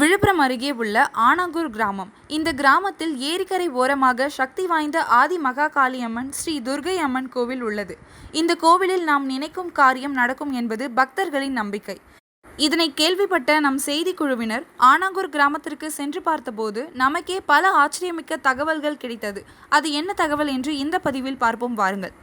விழுப்புரம் அருகே உள்ள ஆனாங்கூர் கிராமம். இந்த கிராமத்தில் ஏரிக்கரை ஓரமாக சக்தி வாய்ந்த ஆதி மகா காளியம்மன் ஸ்ரீ துர்கை அம்மன் கோவில் உள்ளது. இந்த கோவிலில் நாம் நினைக்கும் காரியம் நடக்கும் என்பது பக்தர்களின் நம்பிக்கை. இதனை கேள்விப்பட்ட நம் செய்தி குழுவினர் ஆனாங்கூர் கிராமத்திற்கு சென்று பார்த்தபோது நமக்கே பல ஆச்சரியமிக்க தகவல்கள் கிடைத்தது. அது என்ன தகவல் என்று இந்த பதிவில் பார்ப்போம் வாருங்கள்.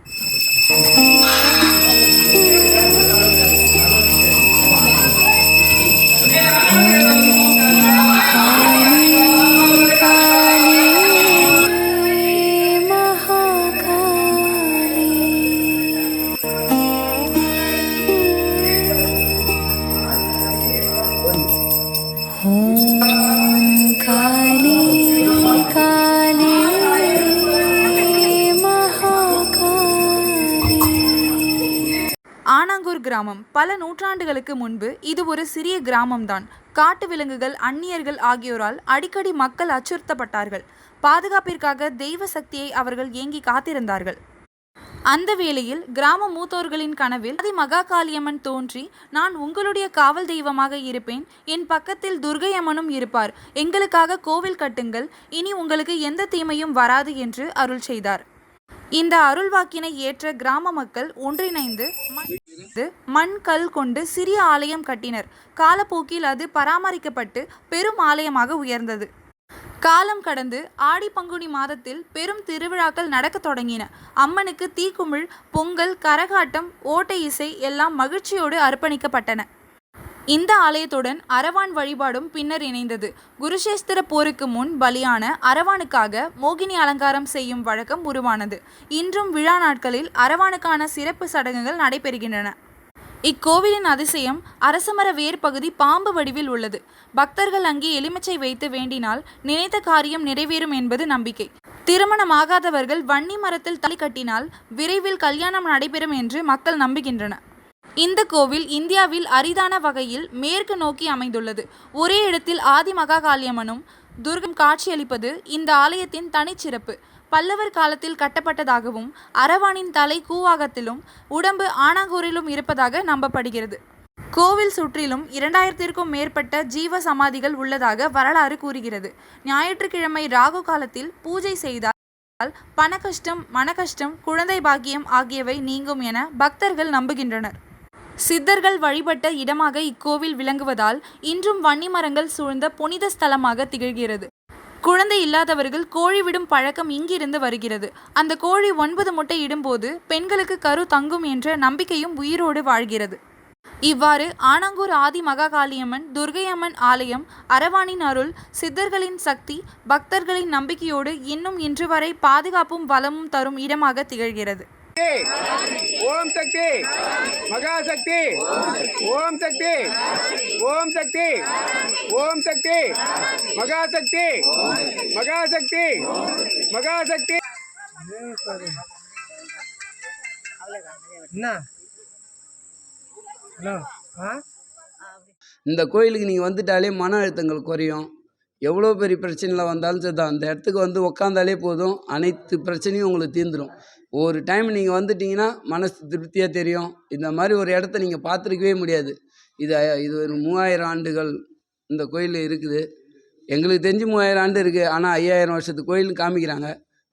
ஆனாங்கூர் கிராமம். பல நூற்றாண்டுகளுக்கு முன்பு இது ஒரு சிறிய கிராமம்தான். காட்டு விலங்குகள் அந்நியர்கள் ஆகியோரால் அடிக்கடி மக்கள் அச்சுறுத்தப்பட்டார்கள். பாதுகாப்பிற்காக தெய்வ சக்தியை அவர்கள் ஏங்கி காத்திருந்தார்கள். அந்த வேளையில் கிராம மூத்தோர்களின் கனவில் அதி மகா காளியம்மன் தோன்றி நான் உங்களுடைய காவல் தெய்வமாக இருப்பேன். என் பக்கத்தில் துர்கை அம்மனும் இருப்பார். எங்களுக்காக கோவில் கட்டுங்கள். இனி உங்களுக்கு எந்த தீமையும் வராது என்று அருள் செய்தார். இந்த அருள்வாக்கினை ஏற்ற கிராம மக்கள் ஒன்றிணைந்து மண் மண் கல் கொண்டு சிறிய ஆலயம் கட்டினர். காலப்போக்கில் அது பராமரிக்கப்பட்டு பெரும் ஆலயமாக உயர்ந்தது. காலம் கடந்து ஆடி பங்குனி மாதத்தில் பெரும் திருவிழாக்கள் நடக்கத் தொடங்கின. அம்மனுக்கு தீக்குமிழ் பொங்கல் கரகாட்டம் ஓட்டை இசை எல்லாம் மகிழ்ச்சியோடு அர்ப்பணிக்கப்பட்டன. இந்த ஆலயத்துடன் அரவான் வழிபாடும் பின்னர் இணைந்தது. குருஷேஸ்திர போருக்கு முன் பலியான அரவானுக்காக மோகினி அலங்காரம் செய்யும் வழக்கம் உருவானது. இன்றும் விழா நாட்களில் அரவானுக்கான சிறப்பு சடங்குகள் நடைபெறுகின்றன. இக்கோவிலின் அதிசயம் அரசமர வேர் பகுதி பாம்பு வடிவில் உள்ளது. பக்தர்கள் அங்கே எலுமிச்சை வைத்து வேண்டினால் நினைத்த காரியம் நிறைவேறும் என்பது நம்பிக்கை. திருமணமாகாதவர்கள் வன்னி மரத்தில் தலை கட்டினால் விரைவில் கல்யாணம் நடைபெறும் என்று மக்கள் நம்புகின்றனர். இந்த கோவில் இந்தியாவில் அரிதான வகையில் மேற்கு நோக்கி அமைந்துள்ளது. ஒரே இடத்தில் ஆதி மகாகாளியம்மனும் துர்கம் காட்சியளிப்பது இந்த ஆலயத்தின் தனிச்சிறப்பு பல்லவர் காலத்தில் கட்டப்பட்டதாகவும் அரவானின் தலை கூவாகத்திலும் உடம்பு ஆனாகூரிலும் இருப்பதாக நம்பப்படுகிறது. கோவில் சுற்றிலும் இரண்டாயிரத்திற்கும் மேற்பட்ட ஜீவ சமாதிகள் உள்ளதாக வரலாறு கூறுகிறது. ஞாயிற்றுக்கிழமை ராகு காலத்தில் பூஜை செய்தால் பணக்கஷ்டம் மனக்கஷ்டம் குழந்தை பாக்கியம் ஆகியவை நீங்கும் என பக்தர்கள் நம்புகின்றனர். சித்தர்கள் வழிபட்ட இடமாக இக்கோவில் விளங்குவதால் இன்றும் வன்னி மரங்கள் சூழ்ந்த புனித ஸ்தலமாக திகழ்கிறது. குழந்தை இல்லாதவர்கள் கோழி விடும் பழக்கம் இங்கிருந்து வருகிறது. அந்த கோழி ஒன்பது முட்டை இடும்போது பெண்களுக்கு கரு தங்கும் என்ற நம்பிக்கையும் உயிரோடு வாழ்கிறது. இவ்வாறு ஆனங்கூர் ஆதி மகாகாளியம்மன் துர்கையம்மன் ஆலயம் அரவானின் அருள் சித்தர்களின் சக்தி பக்தர்களின் நம்பிக்கையோடு இன்னும் இன்று வரை பாதுகாப்பும் வளமும் தரும் இடமாக திகழ்கிறது. ஓம் சக்தி. மகாசக்தி ஓம் சக்தி. ஓம் சக்தி. ஓம் சக்தி. மகாசக்தி மகாசக்தி மகாசக்தி என்ன ஹலோ ஆ? இந்த கோயிலுக்கு நீங்கள் வந்துட்டாலே மன அழுத்தங்கள் குறையும். எவ்வளோ பெரிய பிரச்சனையில் வந்தாலும் சரி தான் அந்த இடத்துக்கு வந்து உக்காந்தாலே போதும். அனைத்து பிரச்சனையும் உங்களுக்கு தீர்ந்துடும் ஒரு டைம் நீங்கள் வந்துட்டீங்கன்னா மனசு திருப்தியாக தெரியும். இந்த மாதிரி ஒரு இடத்த நீங்கள் பார்த்துருக்கவே முடியாது. இது இது ஒரு மூவாயிரம் ஆண்டுகள் இந்த கோயில் இருக்குது. எங்களுக்கு தெரிஞ்சு மூவாயிரம் ஆண்டு இருக்குது ஆனால் ஐயாயிரம் வருஷத்து கோயில்னு காமிக்கிறாங்க.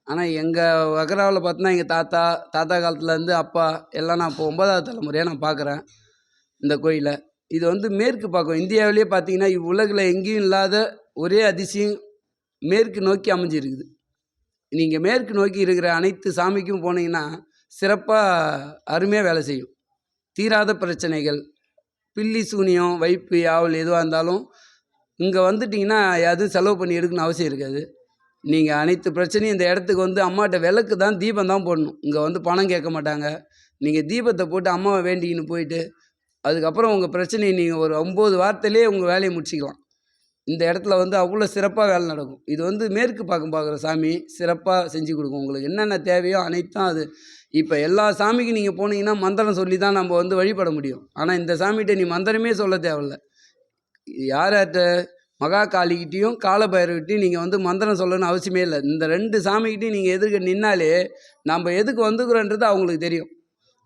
ஆனால் எங்கள் வகராவில் பார்த்தோன்னா எங்கள் தாத்தா தாத்தா காலத்துலேருந்து அப்பா எல்லாம் நான் இப்போ ஒன்பதாவது தலைமுறையாக நான் பார்க்குறேன் இந்த கோயிலை. இது வந்து மேற்கு பக்கம் இந்தியாவிலேயே பார்த்தீங்கன்னா இவ்வுலகில் எங்கேயும் இல்லாத ஒரே அதிசயம் மேற்கு நோக்கி அமைஞ்சிருக்குது. நீங்கள் மேற்கு நோக்கி இருக்கிற அனைத்து சாமிக்கும் போனீங்கன்னா சிறப்பாக அருமையாக வேலை செய்யும். தீராத பிரச்சனைகள் பில்லி சூனியம் வைப்பு யாவல் எதுவாக இருந்தாலும் இங்கே வந்துட்டிங்கன்னா எதுவும் செலவு பண்ணி எடுக்கணும்னு அவசியம் இருக்காது. நீங்கள் அனைத்து பிரச்சனையும் இந்த இடத்துக்கு வந்து அம்மாட்ட விளக்கு தான் தீபம் தான் போடணும். இங்கே வந்து பணம் கேட்க மாட்டாங்க. நீங்கள் தீபத்தை போட்டு அம்மாவை வேண்டிக்கின்னு போயிட்டு அதுக்கப்புறம் உங்கள் பிரச்சனையை நீங்கள் ஒரு ஒம்பது வார்த்தையிலே உங்கள் வேலையை முடிச்சிக்கலாம். இந்த இடத்துல வந்து அவ்வளோ சிறப்பாக வேலை நடக்கும். இது வந்து மேற்கு பக்கம் பார்க்குற சாமி சிறப்பாக செஞ்சு கொடுக்கும். உங்களுக்கு என்னென்ன தேவையோ அனைத்தும் அது. இப்போ எல்லா சாமிக்கும் நீங்கள் போனீங்கன்னா மந்திரம் சொல்லி தான் நம்ம வந்து வழிபட முடியும். ஆனால் இந்த சாமிகிட்ட நீ மந்திரமே சொல்ல தேவையில்ல. யார் யார்கிட்ட மகா காளிகிட்டையும் காலபைரவர்கிட்டையும் நீங்கள் வந்து மந்திரம் சொல்லணும்னு அவசியமே இல்லை. இந்த ரெண்டு சாமிகிட்டையும் நீங்கள் எதிர்க்க நின்னாலே நம்ம எதுக்கு வந்துக்கிறோன்றது அவங்களுக்கு தெரியும்.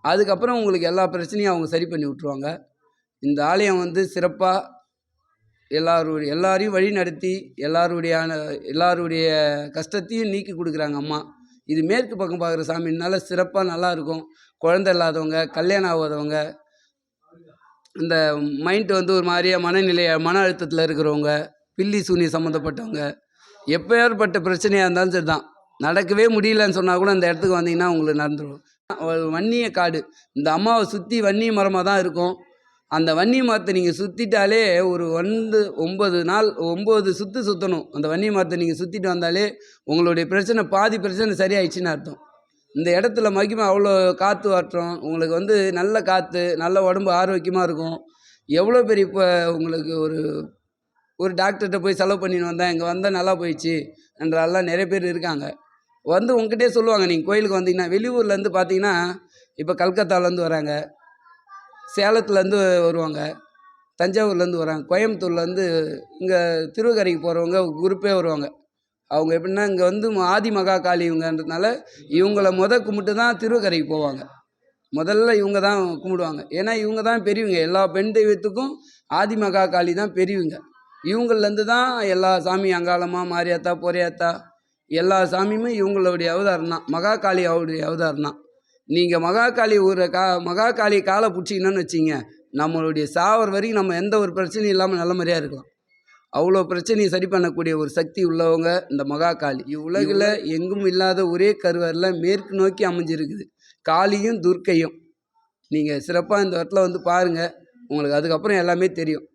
அதுக்கப்புறம் உங்களுக்கு எல்லா பிரச்சனையும் அவங்க சரி பண்ணி விட்ருவாங்க இந்த ஆலயம் வந்து சிறப்பாக எல்லாருடைய எல்லாரையும் வழி நடத்தி எல்லாருடைய எல்லாருடைய கஷ்டத்தையும் நீக்கி கொடுக்குறாங்க அம்மா. இது மேற்கு பக்கம் பார்க்குற சாமினால சிறப்பாக நல்லா இருக்கும். குழந்தை இல்லாதவங்க கல்யாணம் ஆகாதவங்க இந்த மைண்ட் வந்து ஒரு மாதிரியாக மனநிலைய மன அழுத்தத்தில் இருக்கிறவங்க பில்லி சூனி சம்மந்தப்பட்டவங்க எப்பேற்பட்ட பிரச்சனையாக இருந்தாலும் சரி தான் நடக்கவே முடியலன்னு சொன்னால் கூட அந்த இடத்துக்கு வந்தீங்கன்னா உங்களுக்கு நடந்துடும் வன்னிய காடு இந்த அம்மாவை சுற்றி வன்னிய மரமாக தான் இருக்கும். அந்த வன்னி மரத்தை நீங்கள் சுற்றிட்டாலே ஒரு ஒன்று ஒம்பது நாள் ஒம்பது சுற்று சுற்றணும் அந்த வன்னி மரத்தை நீங்கள் சுற்றிட்டு வந்தாலே உங்களுடைய பிரச்சனை பாதி பிரச்சனை சரியாயிடுச்சுன்னு அர்த்தம். இந்த இடத்துல மகிமை அவ்வளோ காற்று வாட்டுறோம் உங்களுக்கு வந்து நல்ல காற்று நல்ல உடம்பு ஆரோக்கியமாக இருக்கும். எவ்வளோ பெரிய இப்போ உங்களுக்கு ஒரு ஒரு டாக்டர்கிட்ட போய் செலவு பண்ணின்னு வந்தேன் இங்கே வந்தால் நல்லா போயிடுச்சு என்றெல்லாம் நிறைய பேர் இருக்காங்க. வந்து உங்ககிட்டே சொல்லுவாங்க நீங்கள் கோயிலுக்கு வந்தீங்கன்னா வெளியூர்லேருந்து பார்த்தீங்கன்னா இப்போ கல்கத்தாலேருந்து வராங்க. சேலத்துலேருந்து வருவாங்க. தஞ்சாவூர்லேருந்து வராங்க. கோயம்புத்தூர்லேருந்து இங்கே திருவக்கரைக்கு போகிறவங்க குரூப்பே வருவாங்க. அவங்க எப்படின்னா இங்கே வந்து ஆதி மகா காளி இவங்கன்றதுனால இவங்கள முத கும்பிட்டு தான் திருவக்கரைக்கு போவாங்க. முதல்ல இவங்க தான் கும்பிடுவாங்க. ஏன்னா இவங்க தான் பெரியவங்க. எல்லா பெண் தெய்வத்துக்கும் ஆதி மகா காளி தான் பெரியவங்க. இவங்கள்லேருந்து தான் எல்லா சாமி அங்காளமாக மாரியாத்தா பொரியாத்தா எல்லா சாமியுமே இவங்களுடைய அவதாரம் தான். மகா காளி அவருடைய அவதாரம் தான். நீங்கள் மகா காளி ஊரை கா மகா காளி காலை பிடிச்சிங்கன்னு வச்சிங்க நம்மளுடைய சாவர் வரைக்கும் நம்ம எந்த ஒரு பிரச்சனையும் இல்லாமல் நல்ல மாதிரியாக இருக்கலாம். அவ்வளோ பிரச்சனையை சரி பண்ணக்கூடிய ஒரு சக்தி உள்ளவங்க இந்த மகா காளி. இவ்வுலகில் எங்கும் இல்லாத ஒரே கருவறையில் மேற்கு நோக்கி அமைஞ்சிருக்குது. காளியும் துர்க்கையும். நீங்கள் சிறப்பாக இந்த இடத்துல வந்து பாருங்கள் உங்களுக்கு அதுக்கப்புறம் எல்லாமே தெரியும்.